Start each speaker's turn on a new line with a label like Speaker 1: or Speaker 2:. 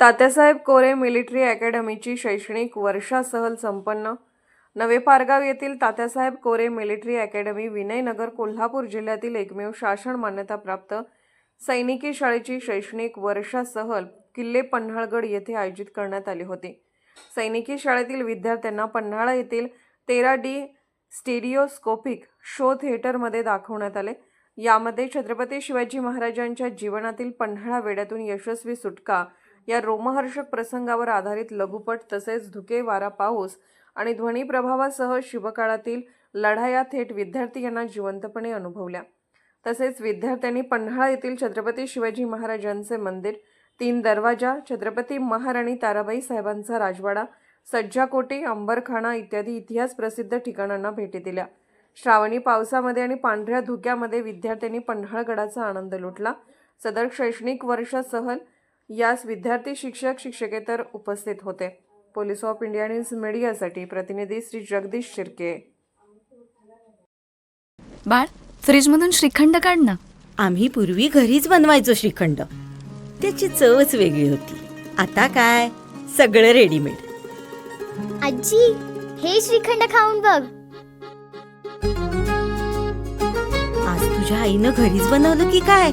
Speaker 1: Tatyasaheb Kore military अकॅडमीची शैक्षणिक वर्षा सहल संपन्न. नवे पारगाव येथील तात्यासाहेब कोरे मिलिटरी अकॅडमी विनयनगर कोल्हापूर जिल्ह्यातील एकमेव शासन मान्यताप्राप्त सैनिकी शाळेची शैक्षणिक वर्षा सहल किल्ले पन्हाळगड येथे आयोजित करण्यात आली होती. सैनिकी शाळेतील विद्यार्थ्यांना पन्हाळा येथील तेरा डी स्टेरिओस्कोपिक शो थिएटरमध्ये दाखवण्यात आले. यामध्ये छत्रपती शिवाजी महाराजांच्या जीवनातील पन्हाळा वेड्यातून यशस्वी सुटका या रोमहर्षक प्रसंगावर आधारित लघुपट तसेच धुके वारा पाऊस आणि ध्वनी प्रभावासह शिवकाळातील लढाया थेट विद्यार्थी यांना जिवंतपणे अनुभवल्या. तसेच विद्यार्थ्यांनी पन्हाळा येथील छत्रपती शिवाजी महाराजांचे मंदिर तीन दरवाजा छत्रपती महाराणी ताराबाई साहेबांचा राजवाडा सज्जाकोटी अंबरखाना इत्यादी इतिहास प्रसिद्ध ठिकाणांना भेटी दिल्या. श्रावणी पावसामध्ये आणि पांढऱ्या धुक्यामध्ये विद्यार्थ्यांनी पन्हाळगडाचा आनंद लुटला. सदर शैक्षणिक वर्ष सहल यास विद्यार्थी शिक्षक शिक्षकेतर उपस्थित होते. पोलीस ऑफ इंडिया न्यूज मीडियासाठी प्रतिनिधी श्री जगदीश शिर्के.
Speaker 2: बाळ फ्रीजमधून श्रीखंड काढ ना.
Speaker 3: आम्ही पूर्वी घरीच बनवायचो श्रीखंड. त्याची चवच वेगळी होती. आता काय? सगळं रेडीमेड
Speaker 4: आजी हे श्रीखंड खाऊन बघ.
Speaker 3: आज तुझ्या आईनं घरीच बनवलं की काय.